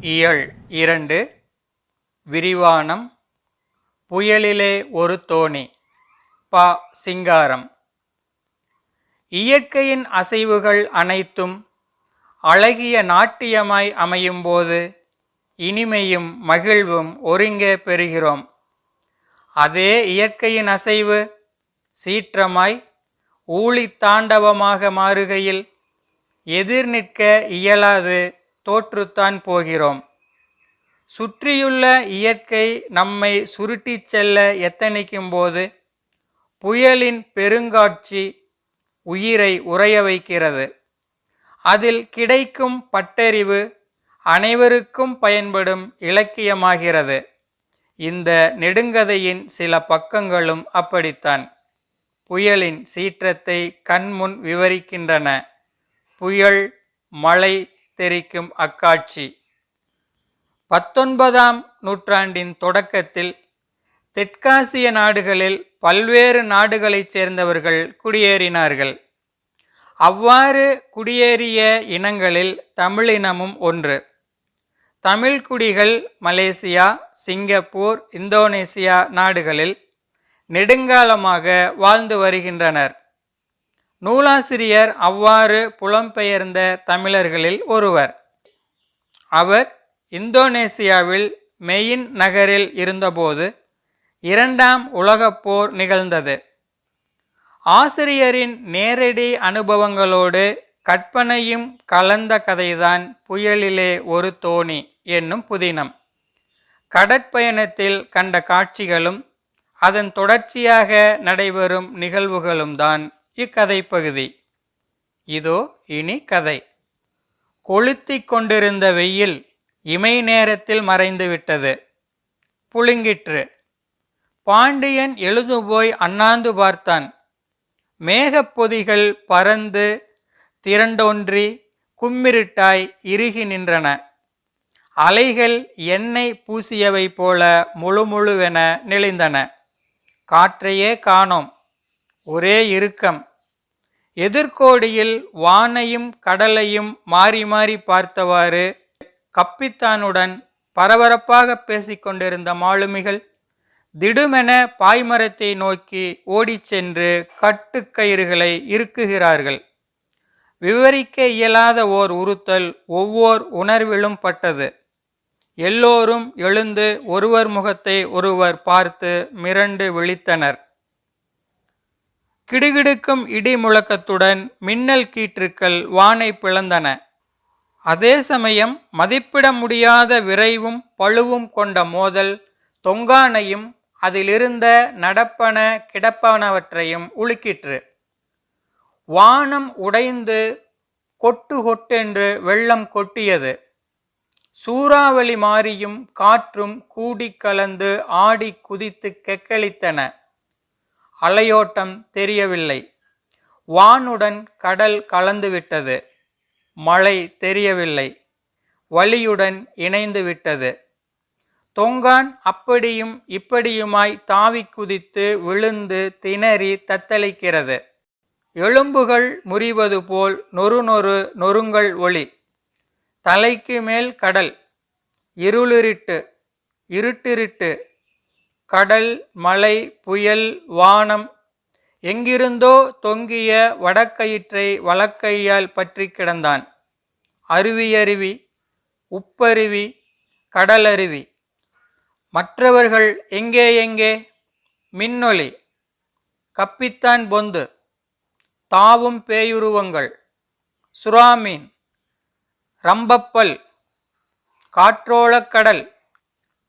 இயல் இரண்டு. விரிவானம். புயலிலே ஒரு தோணி. ப. சிங்காரம். இயற்கையின் அசைவுகள் அனைத்தும் அழகிய நாட்டியமாய் அமையும்போது இனிமையும் மகிழ்வும் ஒருங்கே பெறுகிறோம். அதே இயற்கையின் அசைவு சீற்றமாய் ஊழித்தாண்டவமாக மாறுகையில் எதிர் நிற்க இயலாது தோற்றுத்தான் போகிறோம். சுற்றியுள்ள இயற்கை நம்மை சுருட்டிச் செல்ல எத்தனிக்கும் போது புயலின் பெருங்காட்சி உயிரை உறைய வைக்கிறது. அதில் கிடைக்கும் பட்டறிவு அனைவருக்கும் பயன்படும் இலக்கியமாகிறது. இந்த நெடுங்கதையின் சில பக்கங்களும் அப்படித்தான். புயலின் சீற்றத்தை கண்முன் விவரிக்கின்றன. புயல் மழை தெரிக்கும் அக்காட்சி. பத்தொன்பதாம் நூற்றாண்டின் தொடக்கத்தில் தெற்காசிய நாடுகளில் பல்வேறு நாடுகளைச் சேர்ந்தவர்கள் குடியேறினார்கள். அவ்வாறு குடியேறிய இனங்களில் தமிழினமும் ஒன்று. தமிழ் குடிகள் மலேசியா சிங்கப்பூர் இந்தோனேசியா நாடுகளில் நெடுங்காலமாக வாழ்ந்து வருகின்றனர். நூலாசிரியர் அவ்வாறு புலம்பெயர்ந்த தமிழர்களில் ஒருவர். அவர் இந்தோனேசியாவில் மெயின் நகரில் இருந்தபோது இரண்டாம் உலகப் போர் நிகழ்ந்தது. ஆசிரியரின் நேரடி அனுபவங்களோடு கற்பனையும் கலந்த கதைதான் புயலிலே ஒரு தோணி என்னும் புதினம். கடற்பயணத்தில் கண்ட காட்சிகளும் அதன் தொடர்ச்சியாக நடைபெறும் நிகழ்வுகளும் தான் இக்கதை பகுதி இதோ இனி கதை. கொளுத்திக் கொண்டிருந்த வெயில் இமை நேரத்தில் மறைந்துவிட்டது. புழுங்கிற்று. பாண்டியன் எழுது போய் அண்ணாந்து பார்த்தான். மேகப்பொதிகள் பறந்து திரண்டொன்றி கும்மிருட்டாய் இறுகி நின்றன. அலைகள் எண்ணெய் பூசியவை போல முழு முழுவென நெளிந்தன காற்றையே காணோம். ஒரே இறுக்கம். எதிர்கோடியில் வானையும் கடலையும் மாறி மாறி பார்த்தவாறு கப்பித்தானுடன் பரபரப்பாக பேசிக்கொண்டிருந்த மாலுமிகள் திடுமென பாய்மரத்தை நோக்கி ஓடிச் சென்று கட்டுக்கயிறுகளை இறுக்குகிறார்கள். விவரிக்க இயலாத ஓர் உறுத்தல் ஒவ்வொரு உணர்விலும் பட்டது. எல்லோரும் எழுந்து ஒருவர் முகத்தை ஒருவர் பார்த்து மிரண்டு விழித்தனர். கிடுகிடுக்கும் இடி முழக்கத்துடன் மின்னல் கீற்றுக்கள் வானை பிளந்தன. அதே சமயம் மதிப்பிட முடியாத விரைவும் பழுவும் கொண்ட மோதல் தொங்கானையும் அதிலிருந்த நடப்பன கிடப்பனவற்றையும் உலுக்கிற்று. வானம் உடைந்து கொட்டு கொட்டென்று வெள்ளம் கொட்டியது. சூறாவளி மாறியும் காற்றும் கூடி கலந்து ஆடி குதித்து கெக்களித்தன அலையோட்டம் தெரியவில்லை. வானுடன் கடல் கலந்துவிட்டது. மழை தெரியவில்லை. வலியுடன் இணைந்து விட்டது தொங்கான் அப்படியும் இப்படியுமாய் தாவி குதித்து விழுந்து திணறி தத்தளிக்கிறது. எலும்புகள் முறிவது போல் நொறு நொறு நொறுங்கள் ஒளி. தலைக்கு மேல் கடல். இருளிருட்டு இருட்டிருட்டு கடல் மலை புயல் வானம் எங்கிருந்தோ தொங்கிய வடக்கயிற்றை வழக்கையால் பற்றி கிடந்தான். அருவியருவி உப்பருவி கடலருவி. மற்றவர்கள் எங்கே எங்கே? மின்னொலி. கப்பித்தான் பொந்து. தாவும் பேயுருவங்கள். சுறாமீன். ரம்பப்பல். காற்றோளக்கடல்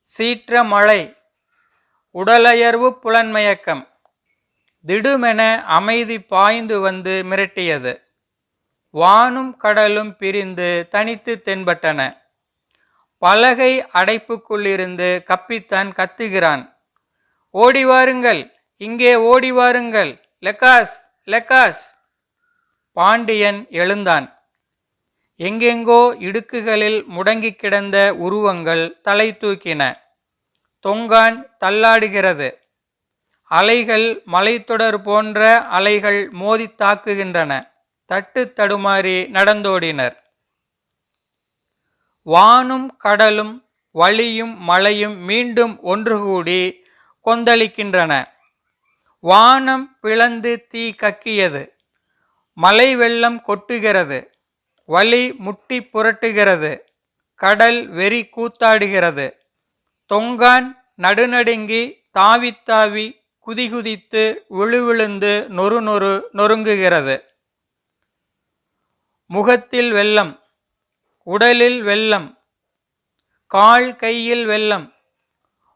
சீற்ற மழை. உடலயர்வு புலன்மயக்கம். திடுமென அமைதி பாய்ந்து வந்து மிரட்டியது. வானும் கடலும் பிரிந்து தனித்து தென்பட்டன. பலகை அடைப்புக்குள்ளிருந்து கப்பித்தான் கத்துகிறான். ஓடி வாருங்கள் இங்கே ஓடி வாருங்கள் லெக்காஸ் லெக்காஸ் பாண்டியன் எழுந்தான். எங்கெங்கோ இடுக்குகளில் முடங்கி கிடந்த உருவங்கள் தலை தூக்கின. தொங்கான் தள்ளாடுகிறது. அலைகள் மலைத்தொடர் போன்ற அலைகள் மோதி தாக்குகின்றன. தட்டு தடுமாறி நடந்தோடினர். வானும் கடலும் வழியும் மலையும் மீண்டும் ஒன்று கூடி கொந்தளிக்கின்றன. வானம் பிளந்து தீ கக்கியது. மலை வெள்ளம் கொட்டுகிறது. வழி முட்டி புரட்டுகிறது. கடல் வெறி கூத்தாடுகிறது. தொங்கான் நடுநடுங்கி தாவி குதிகுதித்து விழுவிழுந்து நொறு நொறு நொறுங்குகிறது. முகத்தில் வெள்ளம் உடலில் வெள்ளம் கால் கையில் வெள்ளம்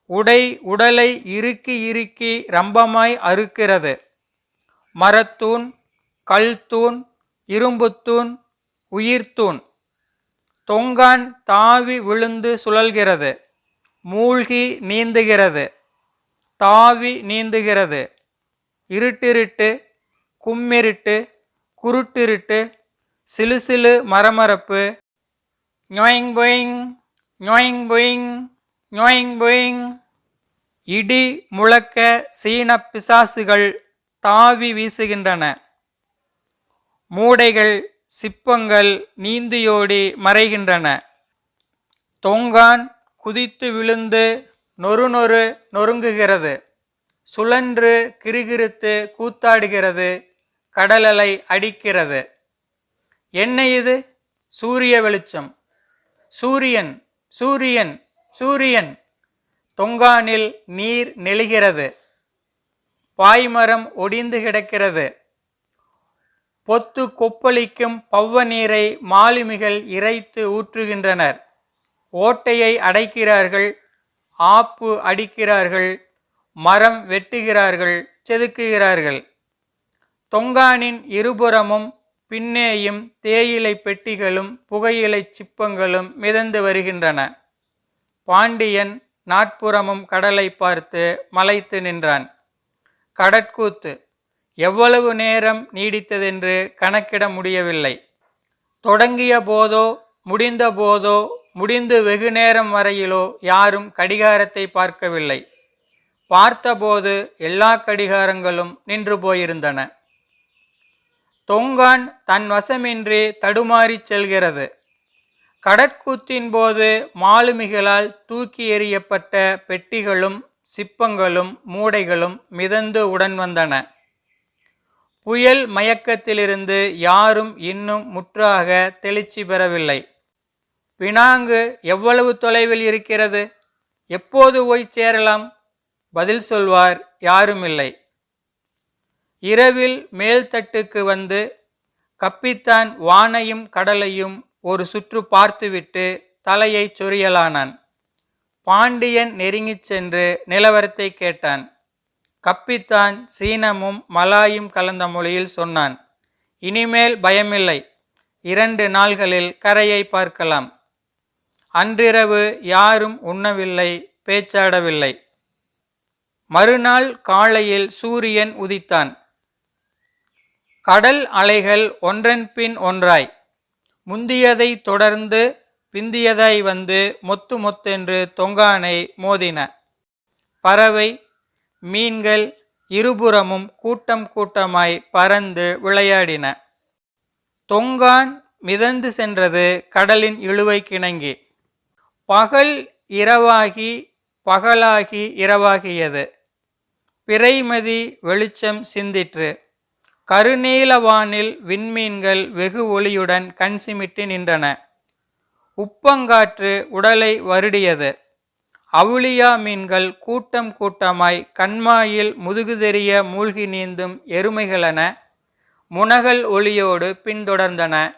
உடை உடலை இறுக்கி இறுக்கி ரம்பமாய் அறுக்கிறது. மரத்தூண் கல்தூண் இரும்புத்தூண் உயிர்த்தூண் தொங்கான் தாவி விழுந்து சுழல்கிறது. மூழ்கி நீந்துகிறது. தாவி நீந்துகிறது. இருட்டிருட்டு கும்மிருட்டு குருட்டிருட்டு சிலு சிலு மரமரப்பு. ஞொயிங் பொயிங் ஞொயிங் பொயிங் ஞொயிங் பொயிங். இடி முழக்க சீன பிசாசுகள் தாவி வீசுகின்றன. மூடைகள் சிப்பங்கள் நீந்தியோடி மறைகின்றன. தொங்கான் குதித்து விழுந்து நொறு நொறு நொறுங்குகிறது. சுழன்று கிருகிருத்து கூத்தாடுகிறது. கடலலை அடிக்கிறது. என்ன இது? சூரிய வெளிச்சம். சூரியன் சூரியன் சூரியன். தொங்கானில் நீர் நெளிகிறது. பாய்மரம் ஒடிந்து கிடக்கிறது. பொத்து கொப்பளிக்கும் பவ்வ நீரை மாலுமிகள் இறைத்து ஊற்றுகின்றனர். ஓட்டையை அடைக்கிறார்கள் ஆப்பு அடிக்கிறார்கள் மரம் வெட்டுகிறார்கள் செதுக்குகிறார்கள். தொங்கானின் இருபுறமும் பின்னேயும் தேயிலை பெட்டிகளும் புகையிலை சிப்பங்களும் மிதந்து வருகின்றன. பாண்டியன் நாட்புறமும் கடலை பார்த்து மலைத்து நின்றான். கடற்கூத்து எவ்வளவு நேரம் நீடித்ததென்று கணக்கிட முடியவில்லை. தொடங்கிய போதோ முடிந்த போதோ முடிந்து வெகு நேரம் வரையிலோ யாரும் கடிகாரத்தை பார்க்கவில்லை. பார்த்தபோது எல்லா கடிகாரங்களும் நின்று போயிருந்தன. தொங்கான் தன் வசமின்றி தடுமாறிச் செல்கிறது. கடற்கூத்தின் போது மாலுமிகளால் தூக்கி எறியப்பட்ட பெட்டிகளும் சிப்பங்களும் மூடைகளும் மிதந்து உடன் வந்தன. புயல் மயக்கத்திலிருந்து யாரும் இன்னும் முற்றாக தெளிச்சி பெறவில்லை. பினாங்கு எவ்வளவு தொலைவில் இருக்கிறது? எப்போது போய் சேரலாம்? பதில் சொல்வார் யாருமில்லை. இரவில் மேல்தட்டுக்கு வந்து கப்பித்தான் வானையும் கடலையும் ஒரு சுற்று பார்த்துவிட்டு தலையை சொரியலானான். பாண்டியன் நெருங்கிச் சென்று நிலவரத்தை கேட்டான். கப்பித்தான் சீனமும் மலாயும் கலந்த மொழியில் சொன்னான் இனிமேல் பயமில்லை. இரண்டு நாள்களில் கரையை பார்க்கலாம். அன்றிரவு யாரும் உண்ணவில்லை பேச்சாடவில்லை. மறுநாள் காலையில் சூரியன் உதித்தான். கடல் அலைகள் ஒன்றன் பின் ஒன்றாய். முந்தியதை தொடர்ந்து பிந்தியதாய் வந்து மொத்து மொத்தென்று தொங்கானை மோதின. பறவை மீன்கள் இருபுறமும் கூட்டம் கூட்டமாய் பறந்து விளையாடின. தொங்கான் மிதந்து சென்றது கடலின் இழுவை கிணங்கி பகல் இரவாகி பகலாகி இரவாகியது. பிறைமதி வெளிச்சம் சிந்திற்று. கருநீலவானில் விண்மீன்கள் வெகு ஒளியுடன் கண் சிமிட்டு நின்றன. உப்பங்காற்று உடலை வருடியது. அவுளியா மீன்கள் கூட்டம் கூட்டமாய் கண்மாயில் முதுகுதெறிய மூழ்கி நீந்தும் எருமைகளென முனகல் ஒளியோடு பின்தொடர்ந்தன.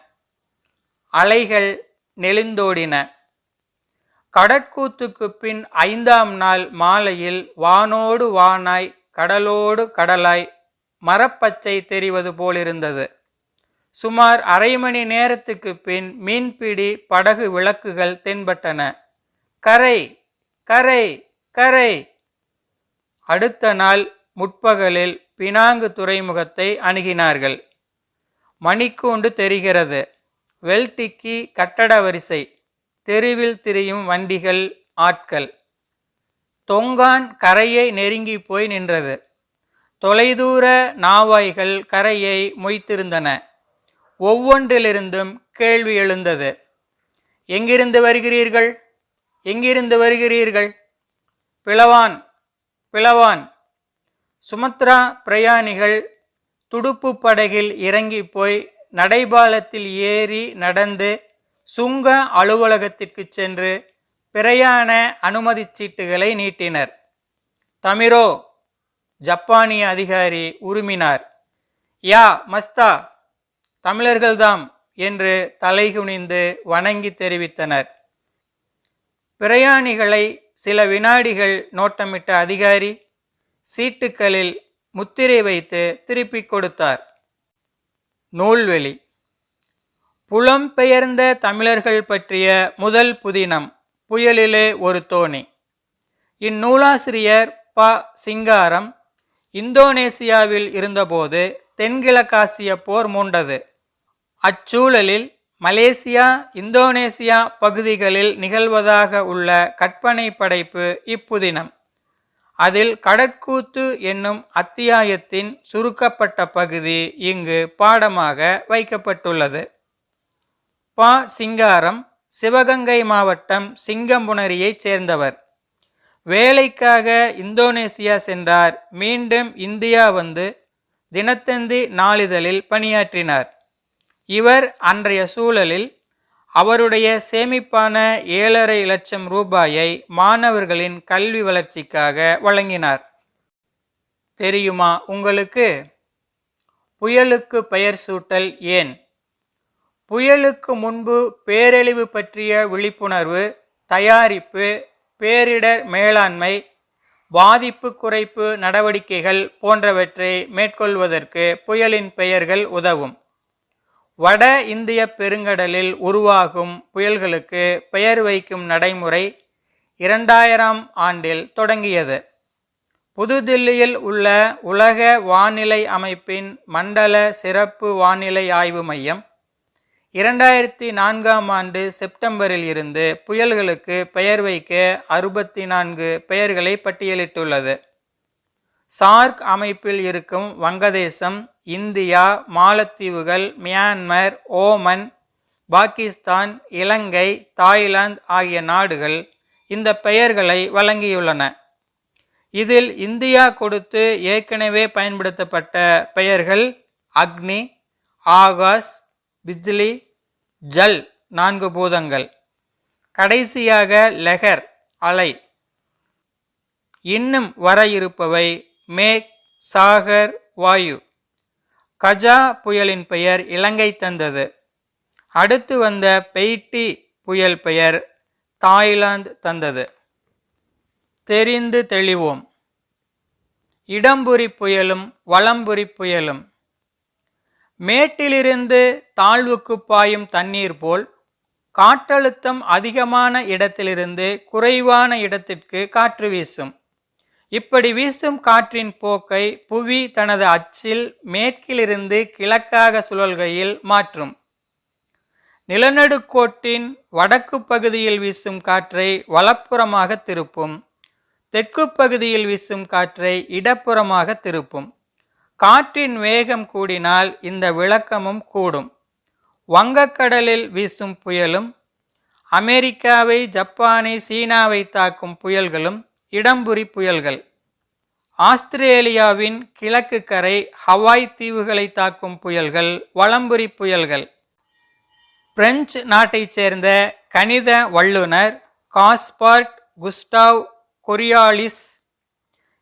அலைகள் நெளிந்தோடின. கடற்கூத்துக்கு பின் ஐந்தாம் நாள் மாலையில் வானோடு வானாய் கடலோடு கடலாய் மரப்பச்சை தெரிவது போலிருந்தது. சுமார் அரை மணி நேரத்துக்கு பின் மீன்பிடி படகு விளக்குகள் தென்பட்டன. கரை கரை கரை! அடுத்த நாள் முற்பகலில் பினாங்கு துறைமுகத்தை அணுகினார்கள். மணிக்கூண்டு தெரிகிறது. வெல்டிக்கி கட்டட வரிசை. தெருவில் திரியும் வண்டிகள் ஆட்கள். தொங்கான் கரையை நெருங்கி போய் நின்றது. தொலைதூர நாவாய்கள் கரையை மொய்த்திருந்தன. ஒவ்வொன்றிலிருந்தும் கேள்வி எழுந்தது. எங்கிருந்து வருகிறீர்கள்? எங்கிருந்து வருகிறீர்கள்? பிளவான் பிளவான். சுமத்ரா பிரயாணிகள் துடுப்பு படகில் இறங்கி போய் நடைபாலத்தில் ஏறி நடந்து சுங்க அலுவலகத்திற்கு சென்று பிரயாண அனுமதிச் சீட்டுகளை நீட்டினர். தமிரோ ஜப்பானிய அதிகாரி உருமினார். யா மஸ்தா தமிழர்கள்தாம் என்று தலைகுனிந்து வணங்கி தெரிவித்தனர். பிரயாணிகளை சில வினாடிகள் நோட்டமிட்ட அதிகாரி சீட்டுக்களில் முத்திரை வைத்து திருப்பிக் கொடுத்தார். நூல்வெளி. புலம்பெயர்ந்த தமிழர்கள் பற்றிய முதல் புதினம் புயலிலே ஒரு தோணி. இந்நூலாசிரியர் ப. சிங்காரம் இந்தோனேசியாவில் இருந்தபோது தென்கிழக்காசிய போர் மூண்டது. அச்சூழலில் மலேசியா இந்தோனேசியா பகுதிகளில் நிகழ்வதாக உள்ள கற்பனை படைப்பு இப்புதினம். அதில் கடற்கூத்து என்னும் அத்தியாயத்தின் சுருக்கப்பட்ட பகுதி இங்கு பாடமாக வைக்கப்பட்டுள்ளது. பா சிங்காரம் சிவகங்கை மாவட்டம் சிங்கம்புணரியைச் சேர்ந்தவர். வேலைக்காக இந்தோனேசியா சென்றார். மீண்டும் இந்தியா வந்து தினத்தந்தி நாளிதழில் பணியாற்றினார். இவர் அன்றைய சூழலில் அவருடைய சேமிப்பான ஏழரை லட்சம் ரூபாயை மாணவர்களின் கல்வி வளர்ச்சிக்காக வழங்கினார். தெரியுமா உங்களுக்கு? புயலுக்கு பெயர் சூட்டல் ஏன்? புயலுக்கு முன்பு பேரழிவு பற்றிய விழிப்புணர்வு தயாரிப்பு பேரிடர் மேலாண்மை பாதிப்பு குறைப்பு நடவடிக்கைகள் போன்றவற்றை மேற்கொள்வதற்கு புயலின் பெயர்கள் உதவும். வட இந்திய பெருங்கடலில் உருவாகும் புயல்களுக்கு பெயர் வைக்கும் நடைமுறை இரண்டாயிரம் ஆண்டில் தொடங்கியது. புதுதில்லியில் உள்ள உலக வானிலை அமைப்பின் மண்டல சிறப்பு வானிலை ஆய்வு மையம் இரண்டாயிரத்தி நான்காம் ஆண்டு செப்டம்பரில் இருந்து புயல்களுக்கு பெயர் வைக்க அறுபத்தி நான்கு பெயர்களை பட்டியலிட்டுள்ளது. சார்க் அமைப்பில் இருக்கும் வங்கதேசம் இந்தியா மாலத்தீவுகள் Myanmar Oman Pakistan Ilangai Thailand ஆகிய நாடுகள் இந்த பெயர்களை வழங்கியுள்ளன. இதில் இந்தியா கொடுத்து ஏற்கனவே பயன்படுத்தப்பட்ட பெயர்கள் அக்னி ஆகாஷ் பிஜ்லி ஜல் நான்கு பூதங்கள். கடைசியாக லெஹர் அலை. இன்னும் வர இருப்பவை மேக் சாகர் வாயு. கஜா புயலின் பெயர் இலங்கை தந்தது. அடுத்து வந்த பெய்டி புயல் பெயர் தாய்லாந்து தந்தது. தெரிந்து தெளிவோம். இடம்புரி புயலும் வளம்புரி புயலும். மேட்டிலிருந்து தாழ்வுக்கு பாயும் தண்ணீர் போல் காற்றழுத்தம் அதிகமான இடத்திலிருந்து குறைவான இடத்திற்கு காற்று வீசும். இப்படி வீசும் காற்றின் போக்கை புவி தனது அச்சில் மேற்கிலிருந்து கிழக்காக சுழல்கையில் மாற்றும். நிலநடுக்கோட்டின் வடக்கு பகுதியில் வீசும் காற்றை வலப்புறமாக திருப்பும். தெற்கு பகுதியில் வீசும் காற்றை இடப்புறமாக திருப்பும். காற்றின் வேகம் கூடினால் இந்த விளக்கமும் கூடும். வங்கக்கடலில் வீசும் புயலும் அமெரிக்காவை ஜப்பானை சீனாவை தாக்கும் புயல்களும் இடம்புரி புயல்கள். ஆஸ்திரேலியாவின் கிழக்கு கரை ஹவாய் தீவுகளை தாக்கும் புயல்கள் வளம்புரி புயல்கள். பிரெஞ்சு நாட்டைச் சேர்ந்த கணித வல்லுனர் காஸ்பார்ட் குஸ்டாவ் கொரியாலிஸ்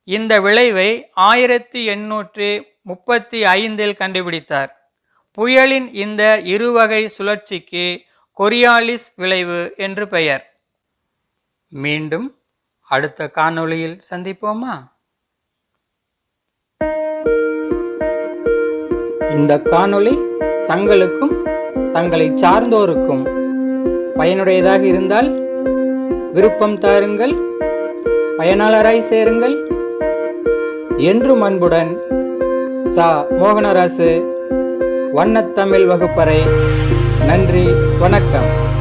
இந்த விளைவை ஆயிரத்தி எண்ணூற்றி முப்பத்தி ஐந்தில் கண்டுபிடித்தார். புயலின் இந்த இருவகை சுழற்சிக்கு கொரியாலிஸ் விளைவு என்று பெயர். மீண்டும் அடுத்த காணொளியில் சந்திப்போமா? இந்த காணொளி தங்களுக்கும் தங்களை சார்ந்தோருக்கும் பயனுடையதாக இருந்தால் விருப்பம் தாருங்கள் பயனாளராய் சேருங்கள் என்றும் அன்புடன் சா. மோகனராசு வண்ணத்தமிழ் வகுப்பறை. நன்றி வணக்கம்.